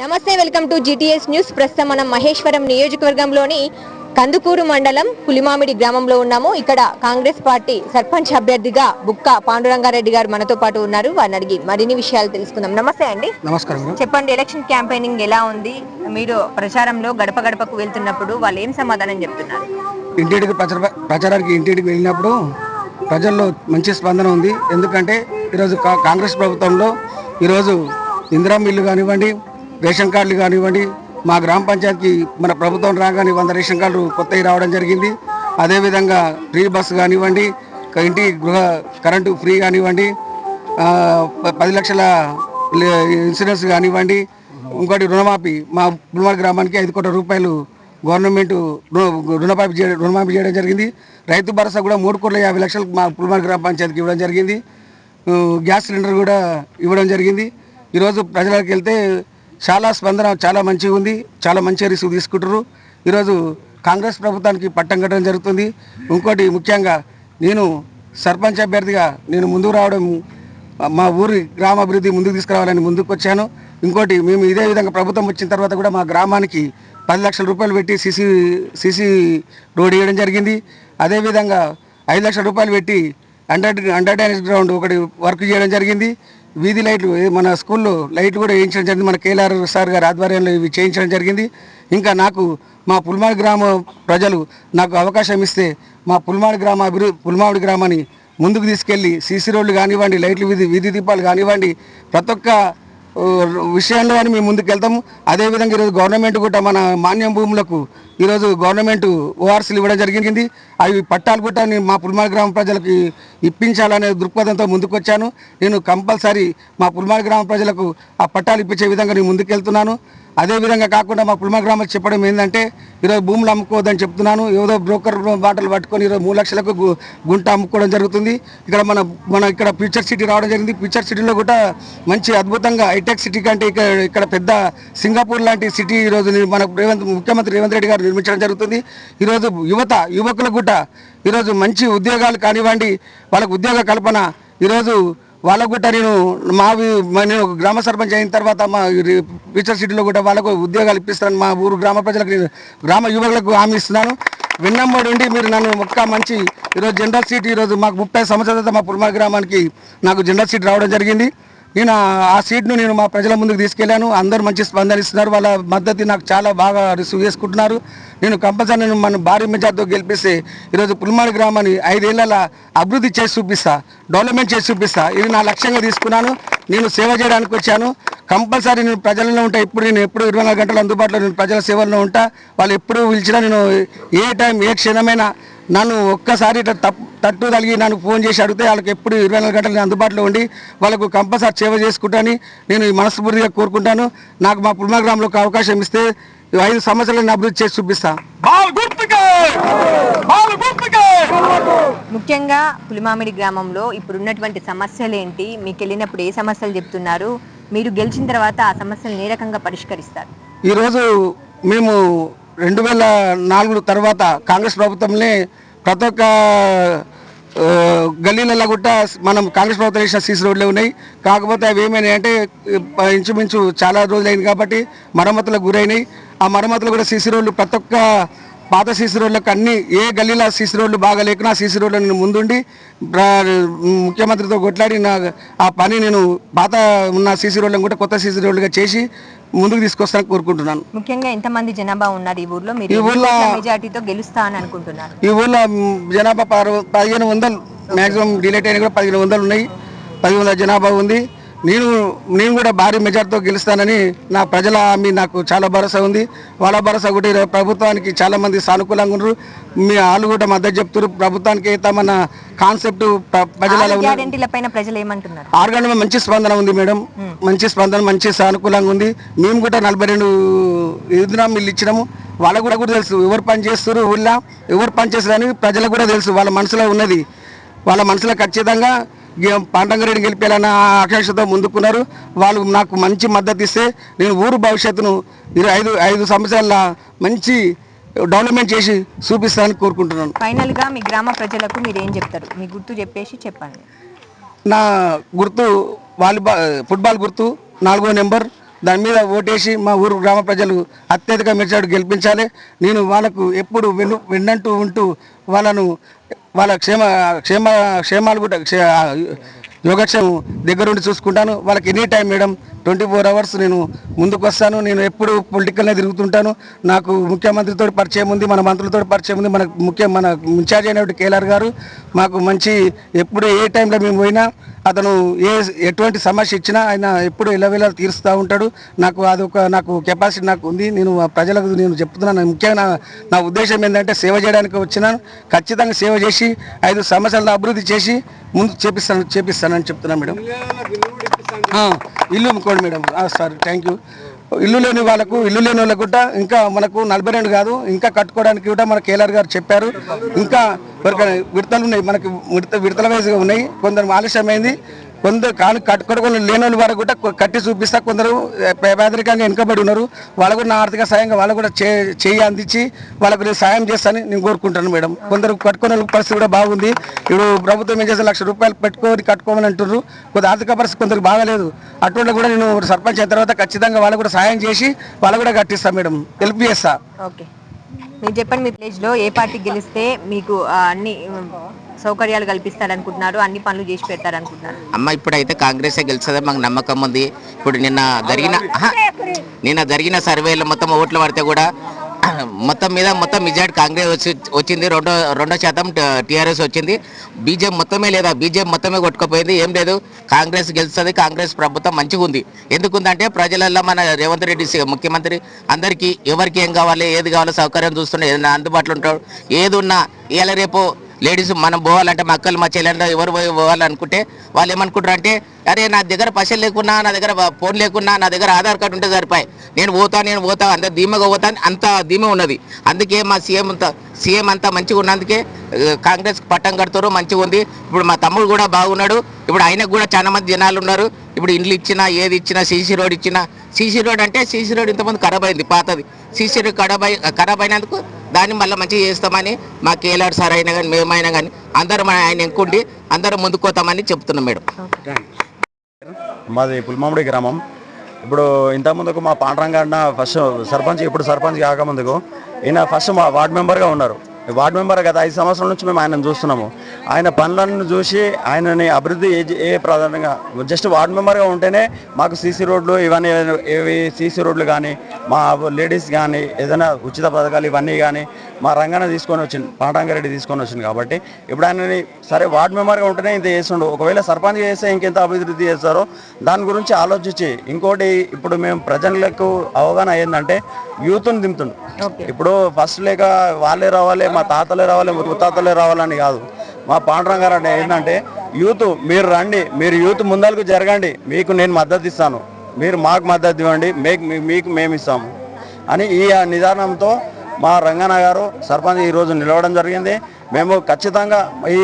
నమస్తే welcome to GTS news. ప్రస్తుతం మనం మహేశ్వరం నియోజకవర్గంలోని కందుకూరు మండలం పులిమామిడి గ్రామంలో ఉన్నాము. ఇక్కడ కాంగ్రెస్ పార్టీ సర్పంచ్ అభ్యర్థిగా బుక్క పాండురంగారెడ్డి గారు మనతో పాటు ఉన్నారు. వారిని అడిగి మరిన్ని విషయాలు తెలుసుకుందాం. నమస్తే అండి. నమస్కారం చెప్పండి ఎలక్షన్ క్యాంపెయినింగ్ ఎలా ఉంది? మీరు ప్రచారంలో గడప గడపకు వెళ్తున్నప్పుడు వాళ్ళు ఏం సమాధానం చెప్తున్నారు? ఇంటింటికి ప్రచార ప్రచారానికి ఇంటింటికి వెళ్ళినప్పుడు ప్రజల్లో మంచి స్పందన ఉంది. ఎందుకంటే ఈరోజు కాంగ్రెస్ ప్రభుత్వంలో ఈరోజు ఇందిరా మిల్లు కానివ్వండి రేషన్ కార్డులు కానివ్వండి మా గ్రామ పంచాయతీకి మన ప్రభుత్వం రాగానే వంద రేషన్ కార్డులు కొత్తవి రావడం జరిగింది. అదేవిధంగా ఫ్రీ బస్సు కానివ్వండి ఇంటి గృహ కరెంటు ఫ్రీ కానివ్వండి ప- పది లక్షల ఇన్సూరెన్స్ కానివ్వండి ఇంకోటి రుణమాఫీ. మా పుల్మార్ గ్రామానికి ఐదు కోట్ల రూపాయలు గవర్నమెంట్ రు- రుణమాఫీ చేయడం రుణమాఫీ చేయడం జరిగింది. రైతు భరోసా కూడా మూడు కోట్ల యాభై లక్షలు మా పుల్మార్ గ్రామ పంచాయతీకి ఇవ్వడం జరిగింది. గ్యాస్ సిలిండర్ కూడా ఇవ్వడం జరిగింది. ఈరోజు ప్రజలకు వెళ్తే చాలా స్పందన చాలా మంచిగా ఉంది. చాలా మంచి రిసీవ్ తీసుకుంటారు ఈరోజు కాంగ్రెస్ ప్రభుత్వానికి పట్టం కట్టడం జరుగుతుంది. ఇంకోటి ముఖ్యంగా నేను సర్పంచ్ అభ్యర్థిగా నేను ముందుకు రావడం మా ఊరి గ్రామాభివృద్ధి ముందుకు తీసుకురావాలని ముందుకు వచ్చాను. ఇంకోటి మేము ఇదే విధంగా ప్రభుత్వం వచ్చిన తర్వాత కూడా మా గ్రామానికి పది లక్షల రూపాయలు పెట్టి సిసి సిసి రోడ్ వేయడం జరిగింది. అదేవిధంగా ఐదు లక్షల రూపాయలు పెట్టి అండర్ అండర్ డ్యానేజ్ గ్రౌండ్ ఒకటి వర్క్ చేయడం జరిగింది. వీధి లైట్లు మన స్కూల్లో లైట్లు కూడా వేయించడం జరిగింది. మన కేఎల్ఆర్ సార్ గారి ఆధ్వర్యంలో ఇవి చేయించడం జరిగింది. ఇంకా నాకు మా పుల్మాడి గ్రామ ప్రజలు నాకు అవకాశం ఇస్తే మా పుల్మాడి గ్రామ అభివృద్ధి పుల్మాడి గ్రామాన్ని ముందుకు తీసుకెళ్ళి సీసీ రోడ్లు కానివ్వండి లైట్లు వీధి వీధి దీపాలు కానివ్వండి ప్రతి ఒక్క విషయంలో అని మేము ముందుకు వెళ్తాము అదేవిధంగా ఈరోజు గవర్నమెంట్ కూడా మన మాన్యం భూములకు ఈరోజు గవర్నమెంట్ ఓఆర్సీలు ఇవ్వడం జరిగింది. అవి పట్టాలు కూడా నేను మా పుల్మాల గ్రామ ప్రజలకు ఇప్పించాలనే దృక్పథంతో ముందుకు వచ్చాను నేను కంపల్సరీ మా పుల్మాల గ్రామ ప్రజలకు ఆ పట్టాలు ఇప్పించే విధంగా నేను ముందుకు వెళ్తున్నాను అదే విధంగా కాకుండా మా పుల్మాల్ గ్రామం చెప్పడం ఏంటంటే ఈరోజు భూములు అమ్ముకోవద్దని చెప్తున్నాను. ఏదో బ్రోకర్ బాటలు పట్టుకొని ఈరోజు మూడు లక్షలకు గుంట అమ్ముకోవడం జరుగుతుంది. ఇక్కడ మన మన ఇక్కడ ఫ్యూచర్ సిటీ రావడం జరిగింది. ఫ్యూచర్ సిటీలో కూడా మంచి అద్భుతంగా హైటెక్ సిటీ కంటే ఇక్కడ ఇక్కడ పెద్ద సింగపూర్ లాంటి సిటీ ఈరోజు మన రేవంత్ ముఖ్యమంత్రి రేవంత్ రెడ్డి గారు నిర్మించడం జరుగుతుంది. ఈరోజు యువత యువకులకు కూడా ఈరోజు మంచి ఉద్యోగాలు కానివ్వండి వాళ్ళకు ఉద్యోగ కల్పన ఈరోజు వాళ్ళకు కూడా నేను మావి నేను గ్రామ సర్పంచ్ అయిన తర్వాత మా రి- ఫ్యూచర్ సిటీలో కూడా వాళ్ళకు ఉద్యోగాలు ఇప్పిస్తాను మా ఊరు గ్రామ ప్రజలకు గ్రామ యువకులకు హామీ ఇస్తున్నాను. విన్నమ్మడి ఉండి మీరు నన్ను ఒక్క మంచి ఈరోజు జనరల్ సీట్ ఈరోజు మాకు ముప్పై సంవత్సరాల మా పుల్మా గ్రామానికి నాకు జనరల్ సీట్ రావడం జరిగింది. నేను ఆ- సీట్ను నేను మా ప్రజల ముందుకు తీసుకెళ్ళాను అందరూ మంచి స్పందన ఇస్తున్నారు. వాళ్ళ మద్దతు నాకు చాలా బాగా రిసీవ్ చేసుకుంటున్నారు. నేను కంపల్సరీ నేను మన భారీ మెజార్తో గెలిపిస్తే ఈరోజు పుల్మాడి గ్రామాన్ని ఐదేళ్ళ అభివృద్ధి చేసి చూపిస్తా డెవలప్మెంట్ చేసి చూపిస్తా. ఇది నా లక్ష్యంగా తీసుకున్నాను. నేను సేవ చేయడానికి వచ్చాను. కంపల్సరీ నేను ప్రజలలో ఉంటా. ఇప్పుడు నేను ఎప్పుడు ఇరవై నాలుగు గంటలు అందుబాటులో నేను ప్రజల సేవల్లో ఉంటా. వాళ్ళు ఎప్పుడు పిలిచినా నేను ఏ టైం ఏ క్షణమైనా నన్ను ఒక్కసారి ఇట్లా తప్పు తట్టు తగిలి నన్ను ఫోన్ చేసి అడిగితే వాళ్ళకి ఎప్పుడు ఇరవై నాలుగు గంటలు నేను అందుబాటులో ఉండి వాళ్ళకు కంపల్సరీ సేవ చేసుకుంటానని నేను ఈ మనస్ఫూర్తిగా కోరుకుంటాను. నాకు మా పుల్మా గ్రామంలో ఒక అవకాశం ఇస్తే ఈ ఐదు సంవత్సరాలు నేను అభివృద్ధి చేసి చూపిస్తా. ముఖ్యంగా పులిమామిడి గ్రామంలో ఇప్పుడు ఉన్నటువంటి సమస్యలు ఏంటి? మీకు వెళ్ళినప్పుడు ఏ సమస్యలు చెప్తున్నారు? మీరు గెలిచిన తర్వాత ఆ సమస్యలను ఏ రకంగా పరిష్కరిస్తారు? ఈరోజు మేము రెండు వేల నాలుగు తర్వాత కాంగ్రెస్ ప్రభుత్వంలో ప్రతి ఒక్క గల్లీలలో కూడా మనం కాంగ్రెస్ ప్రభుత్వం వేసిన సీసీ రోడ్లే ఉన్నాయి. కాకపోతే అవి ఏమైనాయి అంటే ఇంచుమించు చాలా రోజులైంది కాబట్టి మరమ్మతులకు గురైనాయి. ఆ మరమ్మతులు కూడా సీసీ రోడ్లు ప్రతి ఒక్క పాత సీసీ రోడ్లకు అన్ని ఏ గల్లీలో సీసీ రోడ్లు బాగా లేకున్నా సీసీ రోడ్లను ముందుండి ప్ర- ముఖ్యమంత్రితో కొట్లాడి నా ఆ పని నేను పాత ఉన్న సీసీ రోడ్లను కూడా కొత్త సీసీ రోడ్లుగా చేసి ముందుకు తీసుకొస్తాను కోరుకుంటున్నాను. ముఖ్యంగా ఎంతమంది జనాభా ఉన్నారు ఈ ఊర్లో? మీరు ఈ ఊర్లో- మెజార్టీతో గెలుస్తా అని అనుకుంటున్నారు? ఈ మ్, జనాభా పదిహేను వందలు మ్యాక్సిమం డిలేట్ అయినా కూడా పదిహేను వందలు ఉన్నాయి. పది వందల జనాభా ఉంది. నేను నేను కూడా భారీ మెజార్టీతో గెలుస్తానని నా ప్రజల హామీ నాకు చాలా భరోసా ఉంది. వాళ్ళ భరోసా కూడా ప్రభుత్వానికి చాలా మంది సానుకూలంగా ఉన్నారు. మీ వాళ్ళు కూడా మద్దతు చెప్తారు ప్రభుత్వానికి తమన్న కాన్సెప్ట్ ప్రజలు ఏమంటున్నారు? ఆర్గాన్ మంచి స్పందన ఉంది మేడం. మంచి స్పందన మంచి సానుకూలంగా ఉంది. మేము కూడా నలభై రెండు ఎదురామిల్లు ఇచ్చినాము. వాళ్ళకు కూడా కూడా తెలుసు. ఎవరు పని చేస్తారు ఊళ్ళో ఎవరు పని చేస్తారని ప్రజలకు కూడా తెలుసు. వాళ్ళ మనసులో ఉన్నది. వాళ్ళ మనసులో ఖచ్చితంగా పాండంగారెడ్డి గెలిపేయాలన్న ఆకాంక్షతో ముందుకున్నారు. వాళ్ళు నాకు మంచి మద్దతు ఇస్తే నేను ఊరు భవిష్యత్తును ఇరవై ఐదు ఐదు సంవత్సరాల మంచి డెవలప్మెంట్ చేసి చూపిస్తానని కోరుకుంటున్నాను. ఫైనల్గా మీ గ్రామ ప్రజలకు మీరు ఏం చెప్తారు? మీ గుర్తు చెప్పేసి చెప్పండి. నా గుర్తు వాలీబాల్ ఫుట్బాల్ గుర్తు నాలుగో నెంబర్. దాని మీద ఓటేసి మా ఊరు గ్రామ ప్రజలు అత్యధిక మెచ్చాడు గెలిపించాలి. నేను వాళ్ళకు ఎప్పుడు వెన్ను వెన్నంటూ ఉంటూ వాళ్ళను వాళ్ళ క్షేమ క్షేమ క్షేమాలు కూడా యోగక్షేమం దగ్గరుండి చూసుకుంటాను. వాళ్ళకి any time madam twenty four hours నేను ముందుకు వస్తాను నేను ఎప్పుడు పొలిటికల్నే తిరుగుతుంటాను. నాకు ముఖ్యమంత్రితో పరిచయం ఉంది మన మంత్రులతో పరిచయం ఉంది మన ముఖ్య మన ఇన్ఛార్జ్ అయినటువంటి కేఆర్ గారు. మాకు మంచి ఎప్పుడు ఏ టైంలో మేము పోయినా అతను ఏ ఎటువంటి సమస్య ఇచ్చినా ఆయన ఎప్పుడు ఎల్లవేళ తీరుస్తూ ఉంటాడు. నాకు అదొక నాకు కెపాసిటీ నాకు ఉంది. నేను ప్రజలకు నేను చెప్తున్నాను. ముఖ్యంగా నా ఉద్దేశం ఏంటంటే సేవ చేయడానికి వచ్చినాను. ఖచ్చితంగా సేవ చేసి ఐదు సంవత్సరాల అభివృద్ధి చేసి ముందు చేపిస్తాను చేపిస్తానని చెప్తున్నాను మేడం. ఇల్లు అమ్ముకోండి మేడం. సార్ థ్యాంక్ యూ ఇల్లు లేని వాళ్ళకు ఇల్లు లేని వాళ్ళకు కూడా ఇంకా మనకు నలభై రెండు కాదు ఇంకా కట్టుకోవడానికి కూడా మన కేలర్ గారు చెప్పారు. ఇంకా విడతలు ఉన్నాయి మనకి విడత విడతల వయసుగా ఉన్నాయి. కొందరు ఆలస్యమైంది. కొందరు కాను కట్టుకోవడం లేని వారు వరకు కూడా కట్టి చూపిస్తా. కొందరు పే- పేదరికంగా వెనుకబడి ఉన్నారు. వాళ్ళకు కూడా నా ఆర్థిక సాయంగా వాళ్ళు కూడా చేయి అందించి వాళ్ళకు నేను సాయం చేస్తానని నేను కోరుకుంటాను మేడం. కొందరు కట్టుకునే పరిస్థితి కూడా బాగుంది. ఇప్పుడు ప్రభుత్వం ఏం చేస్తే లక్ష రూపాయలు పెట్టుకొని కట్టుకోమని అంటున్నారు. కొద్ది ఆర్థిక పరిస్థితి కొందరు బాగాలేదు. అటువంటి కూడా నేను సర్పంచ్ అయిన తర్వాత ఖచ్చితంగా వాళ్ళకు కూడా సాయం చేసి వాళ్ళు కూడా కట్టిస్తాను మేడం. హెల్ప్ చేస్తాను ఓకే. మీరు చెప్పండి మీ విలేజ్లో ఏ పార్టీ గెలిస్తే మీకు అన్ని సౌకర్యాలు కల్పిస్తారనుకుంటున్నారు అన్ని పనులు చేసి పెడతారనుకుంటున్నారు? అమ్మ ఇప్పుడైతే కాంగ్రెస్ గెలుస్తుందని మాకు నమ్మకం ఉంది. ఇప్పుడు నిన్న జరిగిన నిన్న జరిగిన సర్వేలో మొత్తం ఓట్లు పడితే కూడా మొత్తం మీద మొత్తం మెజార్టీ కాంగ్రెస్ వచ్చి వచ్చింది. రెండో రెండో శాతం టీఆర్ఎస్ వచ్చింది. బీజేపీ మొత్తమే లేదా బీజేపీ మొత్తమే కొట్టుకుపోయింది. ఏం లేదు. కాంగ్రెస్ గెలుస్తుంది. కాంగ్రెస్ ప్రభుత్వం మంచిగా ఉంది. ఎందుకుందంటే ప్రజలలో మన రేవంత్ రెడ్డి ముఖ్యమంత్రి అందరికీ ఎవరికి ఏం కావాలి ఏది కావాలో సౌకర్యం చూస్తుండే ఏదైనా అందుబాటులో ఉంటాడు. ఏది ఉన్నా ఇవాళ రేపు లేడీస్ మనం పోవాలంటే మా అక్కలు మా చెల్లెళ్ళు ఎవరు పోయి పోవాలనుకుంటే వాళ్ళు ఏమనుకుంటారు అంటే అరే నా దగ్గర పైసలు లేకున్నా నా దగ్గర ఫోన్ లేకున్నా నా దగ్గర ఆధార్ కార్డు ఉంటే సరిపోయి. నేను పోతా నేను పోతా అంత ధీమగా పోతా అని అంత ధీమ ఉన్నది. అందుకే మా సీఎం అంతా సీఎం అంతా మంచిగా ఉన్నందుకే కాంగ్రెస్ పట్టం కడుతారు మంచిగా ఉంది. ఇప్పుడు మా తమ్ముడు కూడా బాగున్నాడు. ఇప్పుడు ఆయనకు కూడా చాలా మంది జనాలు ఉన్నారు. ఇప్పుడు ఇండ్లు ఇచ్చినా ఏది ఇచ్చినా సీసీ రోడ్ ఇచ్చినా. సీసీ రోడ్ అంటే సీసీ రోడ్ ఇంతమంది ఖరాబ్ అయింది పాతది. సీసీ రోడ్ ఖరాబ్ అయి ఖరాబ్ అయినందుకు దాన్ని మళ్ళీ మంచిగా చేస్తామని మా కేలాడు సార్ అయినా కానీ మేమైనా కానీ అందరం ఆయన ఎంకుండి అందరం ముందుకోతామని చెప్తున్నాం మేడం. మాది పుల్మామిడి గ్రామం. ఇప్పుడు ఇంతకుముందుకు మా పాండరంగా అన్న ఫస్ట్ సర్పంచ్ ఇప్పుడు సర్పంచ్ కాకముందుకు ఈయన ఫస్ట్ మా వార్డ్ మెంబర్గా ఉన్నారు. వార్డ్ మెంబర్ గత ఐదు సంవత్సరాల నుంచి మేము ఆయనను చూస్తున్నాము. ఆయన పనులను చూసి ఆయనని అభివృద్ధి ఏ ప్రధానంగా జస్ట్ వార్డ్ మెంబర్గా ఉంటేనే మాకు సీసీ రోడ్లు ఇవన్నీ ఏవి సీసీ రోడ్లు కానీ మా లేడీస్ కానీ ఏదైనా ఉచిత పథకాలు ఇవన్నీ కానీ మా రంగాన తీసుకొని వచ్చింది పాండ్రంగారెడ్డి తీసుకొని వచ్చింది కాబట్టి ఇప్పుడు ఆయనని సరే వార్డ్ మెంబర్గా ఉంటేనే ఇంత చేస్తుండు. ఒకవేళ సర్పంచ్ చేస్తే ఇంకెంత అభివృద్ధి చేస్తారో దాని గురించి ఆలోచించి ఇంకోటి ఇప్పుడు మేము ప్రజలకు అవగాహన ఏంటంటే యూత్ని దింపుతుండు. ఇప్పుడు ఫస్ట్ లేక వాళ్ళే రావాలి మా తాతలే రావాలి ముత్తాతలే రావాలని కాదు. మా పాండురంగారు ఏంటంటే యూత్ మీరు రండి మీరు యూత్ ముందరకు జరగండి మీకు నేను మద్దతు ఇస్తాను. మీరు మాకు మద్దతు ఇవ్వండి మీకు మీకు మేము ఇస్తాము. అని ఈ నిదానంతో మా రంగన్న గారు సర్పంచ్ ఈరోజు నిలవడం జరిగింది. మేము ఖచ్చితంగా ఈ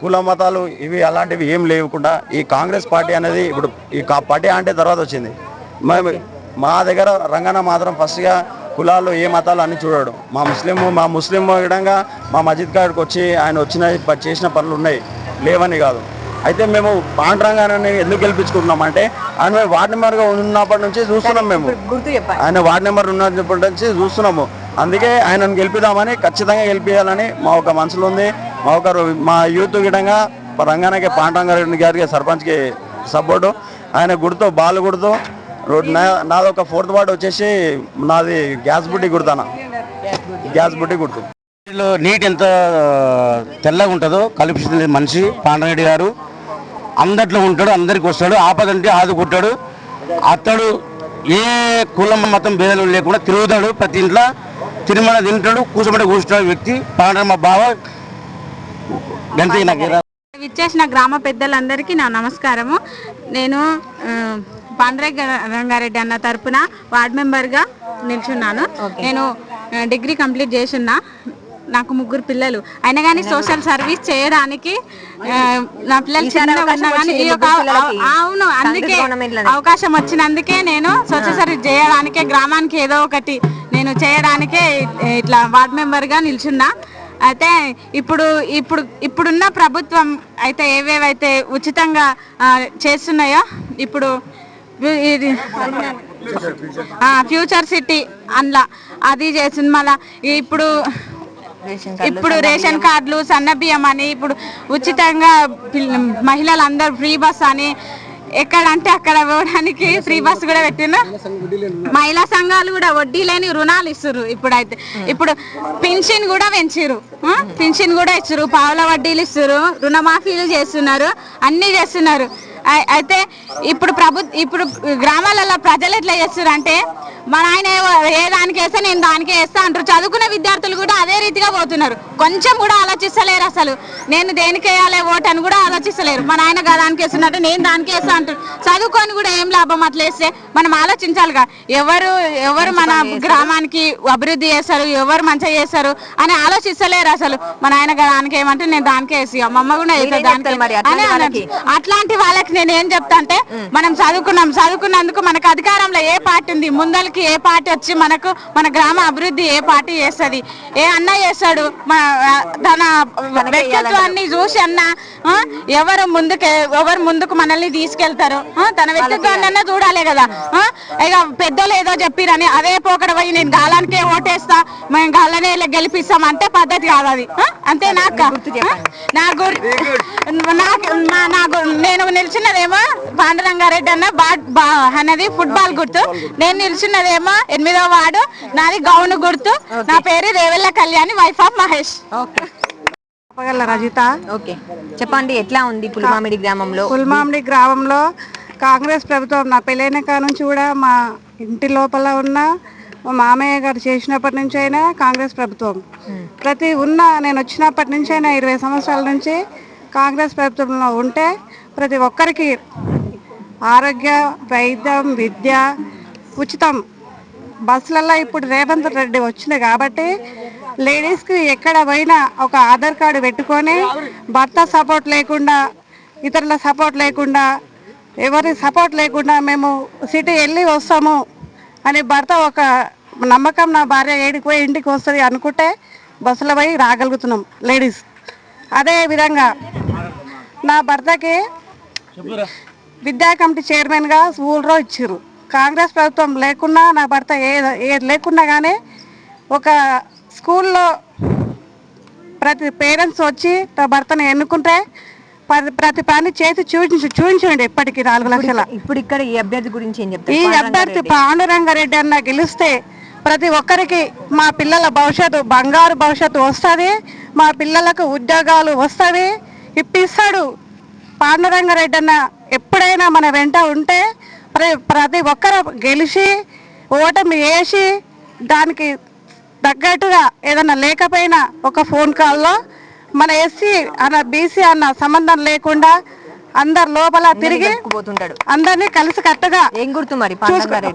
కుల మతాలు ఇవి అలాంటివి ఏం లేకుండా ఈ కాంగ్రెస్ పార్టీ అనేది ఇప్పుడు ఈ పార్టీ అంటే తర్వాత వచ్చింది. మేము మా దగ్గర రంగన్న మాత్రం ఫస్ట్గా కులాలు ఏ మతాలు అని చూడడు. మా ముస్లిం మా ముస్లిం విధంగా మా మస్జిద్ కాడికి వచ్చి ఆయన వచ్చిన చేసిన పనులు ఉన్నాయి. లేవని కాదు. అయితే మేము పాండ్రంగాన్ని ఎందుకు గెలిపించుకుంటున్నాం అంటే ఆయన వార్డు మెంబర్గా ఉన్నప్పటి నుంచి చూస్తున్నాం మేము. ఆయన వార్డు నెంబర్ ఉన్నప్పటి నుంచి చూస్తున్నాము. అందుకే ఆయనను గెలిపిద్దామని ఖచ్చితంగా గెలిపించాలని మా ఒక మనసులో ఉంది. మా ఒక మా యూత్ గిడంగా రంగానికి పాండ్రంగారెడ్డి గారికి సర్పంచ్కి సపోర్టు. ఆయన గుర్తు బాల్ గుర్తు రో- నా- నాది ఒక ఫోర్త్ వార్డ్ వచ్చేసి నాది గ్యాస్ బుడ్డి గుర్తాన గ్యాస్ బుడ్డి గుర్తు నీట్ ఎంత తెల్లగా ఉంటుందో కలుపుతుంది మనిషి పాండరెడ్డి గారు. అందట్లో ఉంటాడు అందరికి వస్తాడు ఆపదంటే ఆదుకుంటాడు అతడు ఏ కులం మతం భేదాలు లేకుండా తిరుగుతాడు ప్రతి ఇంట్లో. తిరుమల తింటాడు కూర్చోబెట్టి కూర్చుంటాడు వ్యక్తి. పాండ్ర మా బావ గంతే నాకు విచ్చేసిన గ్రామ పెద్దలందరికీ నా నమస్కారము. నేను పాండ్రే రంగారెడ్డి అన్న తరపున వార్డ్ మెంబర్గా నిల్చున్నాను. నేను డిగ్రీ కంప్లీట్ చేసున్నా నాకు ముగ్గురు పిల్లలు. అయినా కానీ సోషల్ సర్వీస్ చేయడానికి నా పిల్లలు ఉన్నా కానీ ఈ యొక్క. అవును. అందుకే. అవకాశం వచ్చినందుకే నేను సోషల్ సర్వీస్ చేయడానికే గ్రామానికి ఏదో ఒకటి నేను చేయడానికే ఇట్లా వార్డ్ మెంబర్గా నిల్చున్నా. అయితే ఇప్పుడు ఇప్పుడు ఇప్పుడున్న ప్రభుత్వం అయితే ఏవేవైతే ఉచితంగా చేస్తున్నాయో ఇప్పుడు ఇది ఫ్యూచర్ సిటీ అందులో అది చేసింది మళ్ళా. ఇప్పుడు ఇప్పుడు రేషన్ కార్డులు సన్న బియ్యం అని ఇప్పుడు ఉచితంగా మహిళలందరూ ఫ్రీ బస్ అని ఎక్కడంటే అక్కడ పోవడానికి ఫ్రీ బస్ కూడా పెట్టిన మహిళా సంఘాలు కూడా వడ్డీ లేని రుణాలు ఇస్తురు ఇప్పుడైతే. ఇప్పుడు పింఛన్ కూడా పెంచిరు? పింఛన్ కూడా ఇస్తురు పావుల వడ్డీలు ఇస్తురు రుణమాఫీలు చేస్తున్నారు. అన్ని చేస్తున్నారు. అయితే ఇప్పుడు ప్రభు ఇప్పుడు గ్రామాలలో ప్రజలు ఎట్లా చేస్తారు అంటే మన ఆయన ఏ- దానికి వేస్తే నేను దానికి వేస్తా అంటారు. చదువుకునే విద్యార్థులు కూడా అదే రీతిగా పోతున్నారు. కొంచెం కూడా ఆలోచిస్తలేరు అసలు. నేను దేనికి వేయాలి ఓటు అని కూడా ఆలోచిస్తలేరు. మన ఆయన గా దానికి వేస్తున్నట్టు నేను దానికి వేస్తా అంటారు. చదువుకొని కూడా ఏం లాభం అట్లా వేస్తే మనం ఆలోచించాలిగా. ఎవరు ఎవరు మన గ్రామానికి అభివృద్ధి చేస్తారు ఎవరు మంచిగా చేస్తారు అని ఆలోచిస్తలేరు అసలు. మన ఆయన దానికి ఏమంటే నేను దానికే వేసి మా అమ్మ కూడా దానికే అట్లాంటి వాళ్ళకి? నేను ఏం చెప్తా అంటే మనం చదువుకున్నాం చదువుకున్నందుకు మనకు అధికారంలో ఏ పార్టీ ఉంది? ముందలకి ఏ పార్టీ వచ్చి మనకు మన గ్రామ అభివృద్ధి ఏ పార్టీ చేస్తుంది? ఏ అన్న చేస్తాడు? తన వ్యక్తిత్వాన్ని చూసి అన్న ఎవరు ముందుకు ఎవరు ముందుకు మనల్ని తీసుకెళ్తారు? తన వ్యక్తిత్వాన్ని అన్న చూడాలి కదా. ఇక పెద్దలు ఏదో చెప్పిరని అదే పోకడ పోయి నేను గాలానికే ఓటేస్తా మేము గాలనే గెలిపిస్తాం అంటే పద్ధతి కాదు అది? అంతే నాకు నా గురి నాకు మా- నా నిలిచినదేమో పాండురంగారెడ్డి అన్న బా- బా- అన్నది ఫుట్బాల్ గుర్తు. నేను నిలిచినదేమో ఎనిమిదో వార్డు నాది గౌను గుర్తు. నా పేరు రేవెల్ల కళ్యాణి వైఫ్ ఆఫ్ మహేష్. చెప్పగల రజిత? ఓకే. చెప్పండి ఎట్లా ఉంది పులిమామిడి గ్రామంలో? పుల్మామిడి గ్రామంలో కాంగ్రెస్ ప్రభుత్వం నా పెళ్ళైన కాడ నుంచి కూడా మా ఇంటి లోపల ఉన్న మా మామయ్య గారు చేసినప్పటి నుంచి అయినా కాంగ్రెస్ ప్రభుత్వం. ప్రతి ఉన్న నేను వచ్చినప్పటి నుంచి అయినా ఇరవై సంవత్సరాల నుంచి కాంగ్రెస్ ప్రభుత్వంలో ఉంటే ప్రతి ఒక్కరికి ఆరోగ్య వైద్యం విద్య ఉచితం. బస్సులలో ఇప్పుడు రేవంత్ రెడ్డి వచ్చింది కాబట్టి లేడీస్కి ఎక్కడ పోయినా ఒక ఆధార్ కార్డు పెట్టుకొని భర్త సపోర్ట్ లేకుండా ఇతరుల సపోర్ట్ లేకుండా ఎవరి సపోర్ట్ లేకుండా మేము సిటీ వెళ్ళి వస్తాము అని భర్త ఒక నమ్మకం నా భార్య ఏడికి పోయి ఇంటికి వస్తుంది అనుకుంటే బస్సులో పోయి రాగలుగుతున్నాం లేడీస్. అదే విధంగా నా భర్తకి విద్యా కమిటీ చైర్మన్గా ఊళ్ళో ఇచ్చారు. కాంగ్రెస్ ప్రభుత్వం లేకున్నా నా భర్త ఏ ఏ లేకున్నా కానీ ఒక స్కూల్లో ప్రతి పేరెంట్స్ వచ్చి నా భర్తను ఎన్నుకుంటే ప్రతి ప్రతి పని చేసి చూపించి చూపించండి ఇప్పటికి నాలుగు లక్షల. ఇప్పుడు ఇక్కడ ఈ అభ్యర్థి గురించి ఏం చెప్తారు? ఈ అభ్యర్థి పాండురంగారెడ్డి అన్న గెలిస్తే ప్రతి ఒక్కరికి మా పిల్లల భవిష్యత్తు బంగారు భవిష్యత్తు వస్తుంది. మా పిల్లలకు ఉద్యోగాలు వస్తుంది. ఇప్పిస్తాడు. పాండురంగారెడ్డి అన్న ఎప్పుడైనా మన వెంట ఉంటే ప్ర- ప్రతి ఒక్కరు గెలిచి ఓటమి వేసి దానికి తగ్గట్టుగా ఏదైనా లేకపోయినా ఒక ఫోన్ కాల్లో మన ఎస్సీ అన్న బీసీ అన్న సంబంధం లేకుండా అందరి లోపల తిరిగి పోతుంటాడు అందరినీ కలిసి కట్టుగా ఏం గుర్తు మరి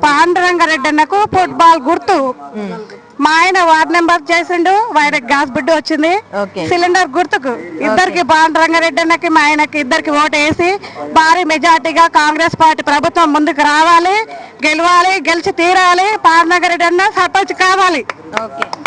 పాండురంగారెడ్డి అన్నకు ఫుట్బాల్ గుర్తు. మా ఆయన వార్డ్ నెంబర్ చేసిండు ఆయనకి గ్యాస్ బిడ్డ వచ్చింది. సిలిండర్ గుర్తుకు. ఇద్దరికి పాండురంగారెడ్డి అన్నకి మా ఆయనకి ఇద్దరికి ఓటు వేసి భారీ మెజార్టీగా కాంగ్రెస్ పార్టీ ప్రభుత్వం ముందుకు రావాలి గెలవాలి గెలిచి తీరాలి. పాండురంగారెడ్డి అన్న సర్పంచ్ కావాలి.